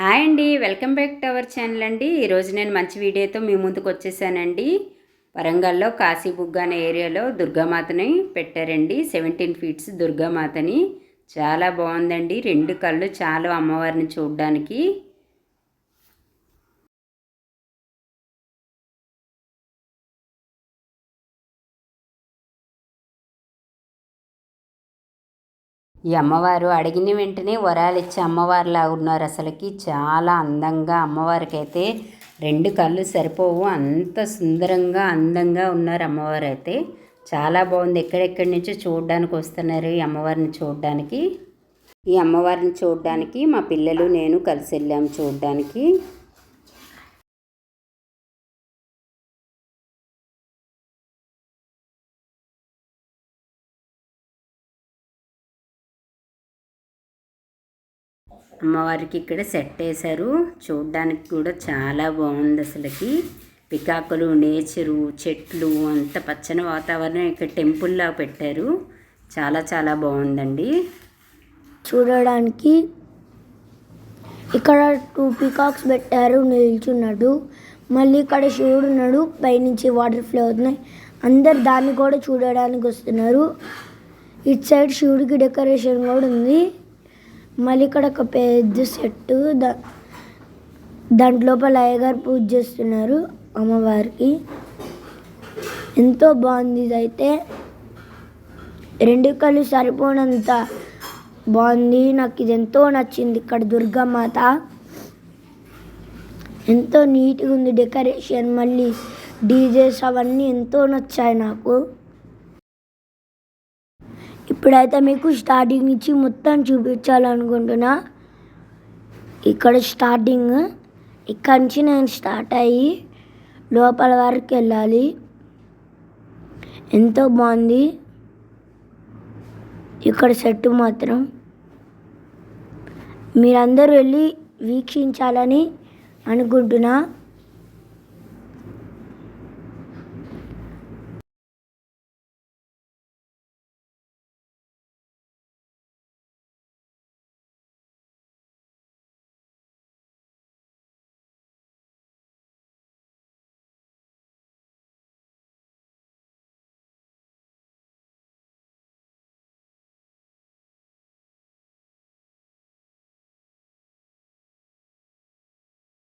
Hi అండి welcome back to our channel అండి. ఈరోజు నేను మంచి వీడియోతో మీ ముందుకు వచ్చేసానండి. వరంగల్లో కాశీబుగ్గ అనే ఏరియాలో దుర్గామాతని పెట్టారండి. సెవెంటీన్ ఫీట్స్ దుర్గామాతని. చాలా బాగుందండి. రెండు కళ్ళు చాలా అమ్మవారిని చూడడానికి. ఈ అమ్మవారు అడిగిన వెంటనే వరాలు ఇచ్చే అమ్మవారిలా ఉన్నారు అసలుకి. చాలా అందంగా అమ్మవారికైతే రెండు కళ్ళు సరిపోవు. అంత సుందరంగా అందంగా ఉన్నారు అమ్మవారు అయితే చాలా బాగుంది. ఎక్కడెక్కడి నుంచో చూడడానికి వస్తున్నారు ఈ అమ్మవారిని చూడడానికి. ఈ అమ్మవారిని చూడడానికి మా పిల్లలు నేను కలిసి వెళ్ళాము చూడడానికి. అమ్మవారికి ఇక్కడ సెట్ వేశారు. చూడడానికి కూడా చాలా బాగుంది అసలుకి. పికాకులు నేచరు చెట్లు అంత పచ్చని వాతావరణం ఇక్కడ టెంపుల్లా పెట్టారు. చాలా చాలా బాగుందండి. చూడడానికి ఇక్కడ టూ పికాక్స్ పెట్టారు. నిల్చున్నాడు. మళ్ళీ ఇక్కడ శివుడు ఉన్నాడు. పైనుంచి వాటర్ ఫ్లో అవుతున్నాయి. అందరు దాన్ని కూడా చూడడానికి వస్తున్నారు. ఇటు సైడ్ శివుడికి డెకరేషన్ కూడా ఉంది. మళ్ళీ ఇక్కడ ఒక పెద్ద సెట్టు దా దాంట్లోపల అయ్యగారు పూజ చేస్తున్నారు అమ్మవారికి. ఎంతో బాగుంది ఇదైతే. రెండు కళ్ళు సరిపోనంత బాగుంది. నాకు ఇది ఎంతో నచ్చింది ఇక్కడ దుర్గామాత. ఎంతో నీట్గా ఉంది డెకరేషన్ మళ్ళీ డీజేస్ అవన్నీ ఎంతో నచ్చాయి నాకు. ఇప్పుడైతే మీకు స్టార్టింగ్ నుంచి మొత్తం చూపించాలనుకుంటున్నా. ఇక్కడ స్టార్టింగ్ ఇక్కడ నుంచి నేను స్టార్ట్ అయ్యి లోపల వరకు వెళ్ళాలి. ఎంతో బాగుంది. ఇక్కడ సెట్ మాత్రం. మీరందరూ వెళ్ళి వీక్షించాలని అనుకుంటున్నా.